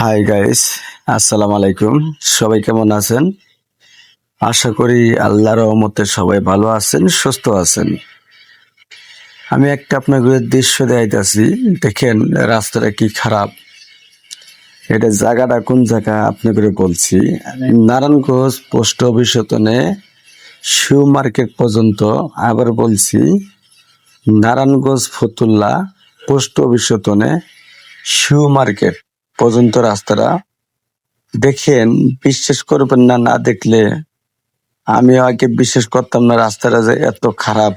Hi guys আসসালামু আলাইকুম সবাই কেমন আছেন? আশা করি আল্লাহর রহমতে সবাই ভালো আছেন, সুস্থ আছেন। আমি একটা আপনাদের দৃশ্য দেখাইতেছি, দেখেন রাস্তাটা কি খারাপ। এটা জায়গাটা কোন জায়গা আপনাদের বলছি? নারায়ণগঞ্জ পোস্ট অফিস হতনে শিউ মার্কেট পর্যন্ত আবার বলছি, নারায়ণগঞ্জ ফতুল্লা পোস্ট অফিস হতনে শিউ মার্কেট। পর্যন্ত রাস্তাটা। দেখেন, বিশ্বাস করবেন না না দেখলে আমি আগে বিশ্বাস করতাম না রাস্তাটা যে এত খারাপ।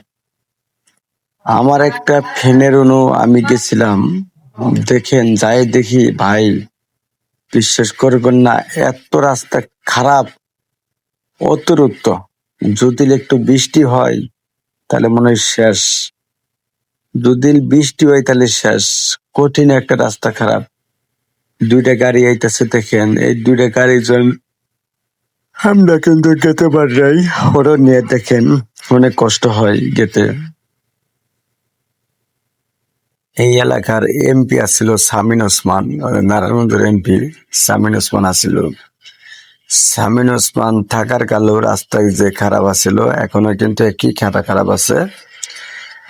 আমার একটা ফ্যানের অনু, আমি গেছিলাম। দেখেন, যাই দেখি, ভাই, বিশ্বাস করবেন না, এত রাস্তা খারাপ, অতিরিক্ত। যদি একটু বৃষ্টি হয়, তাহলে মনে হয় শেষ। যদি বৃষ্টি হয়, তাহলে শেষ। কঠিন একটা রাস্তা খারাপ। দুইটা গাড়ি আইতেছে দেখেন, এই দুইটা গাড়ি জন আমরা কিন্তু যেতে পারি ওরা নিয়ে দেখেন অনেক কষ্ট হয় যেতে এই এলাকার এমপি আসছিল সামিন ওসমান নারায়ণগঞ্জের এমপি সামিন ওসমান আসছিল সামিন ওসমান থাকার কালেও রাস্তায় যে খারাপ আছিল, এখনও কিন্তু একই খাতা খারাপ আছে।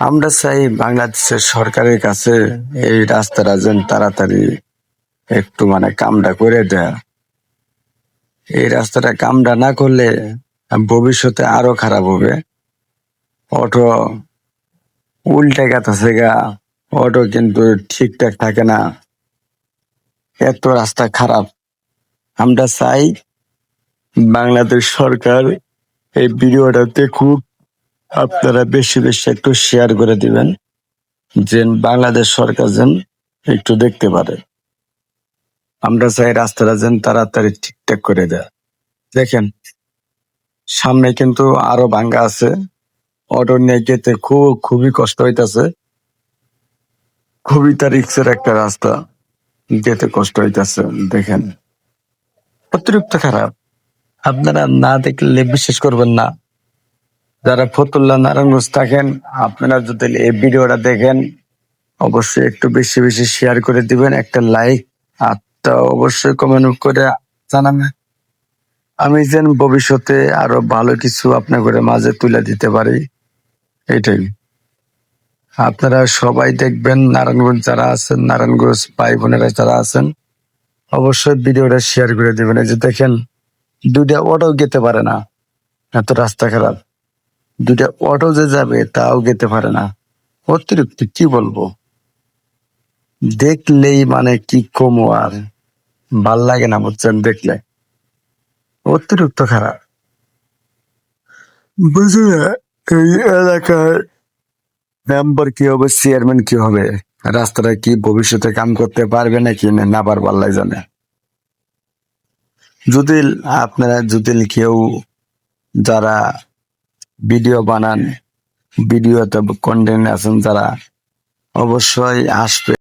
আমরা চাই বাংলাদেশের সরকারের কাছে এই রাস্তাটা যেন তাড়াতাড়ি একটু মানে কামটা করে দেয় এই রাস্তাটা কামটা না করলে ভবিষ্যতে আরও খারাপ হবে। অটো উল্টে গেছে গা। অটো কিন্তু ঠিকঠাক থাকে না। এত রাস্তা খারাপ। আমরা চাই বাংলাদেশ সরকার এই ভিডিওটা দেখুক, আপনারা বেশি বেশি একটু শেয়ার করে দিবেন, যেন বাংলাদেশ সরকার যেন একটু দেখতে পারে। আমরা চাই রাস্তাটা যেন তাড়াতাড়ি ঠিকঠাক করে দেয়। দেখেন, সামনে কিন্তু আরও ভাঙ্গা আছে। অটো নিয়ে যেতে খুব, খুবই কষ্ট হইতাছে। খুবই তার রিক্সের একটা রাস্তা যেতে কষ্ট হইতাছে, দেখেন। অতিরিক্ত খারাপ। আপনারা না দেখলে বিশ্বাস করবেন না। যারা ফতুল্লা নারায়ণগঞ্জ থাকেন, আপনারা যদি এই ভিডিওটা দেখেন, অবশ্যই একটু বেশি বেশি শেয়ার করে দিবেন। একটা লাইক আর তা অবশ্যই কমেন্ট করে জানাবেন আমি যেন ভবিষ্যতে আরও ভালো কিছু আপনাদের মাঝে তুলে দিতে পারি, এটাই। আপনারা সবাই দেখবেন, নারায়ণগঞ্জ যারা আছেন, নারায়ণগঞ্জ ভাই বোনেরা যারা আছেন, অবশ্যই ভিডিওটা শেয়ার করে দিবেন। এই যে দেখেন, দুইটা অটো যেতে পারে না, এত রাস্তা খারাপ। দুইটা অটো যে যাবে, তাও যেতে পারে না। অতিরিক্ত কি বলব? দেখলেই মানে কি কমো আর। ভালো লাগে না, বুঝছেন? দেখলে। অতিরিক্ত খারাপ। বুঝলে, এই এলাকার মেম্বার কি হবে চেয়ারম্যান কি হবে? রাস্তাটা কি ভবিষ্যতে কাম করতে পারবে নাকি না না পারবে আল্লাহ জানে। যদি আপনারা যদি কেউ যারা ভিডিও বানান, ভিডিওতে কন্টেন্ট আছেন, যারা অবশ্যই আসবে।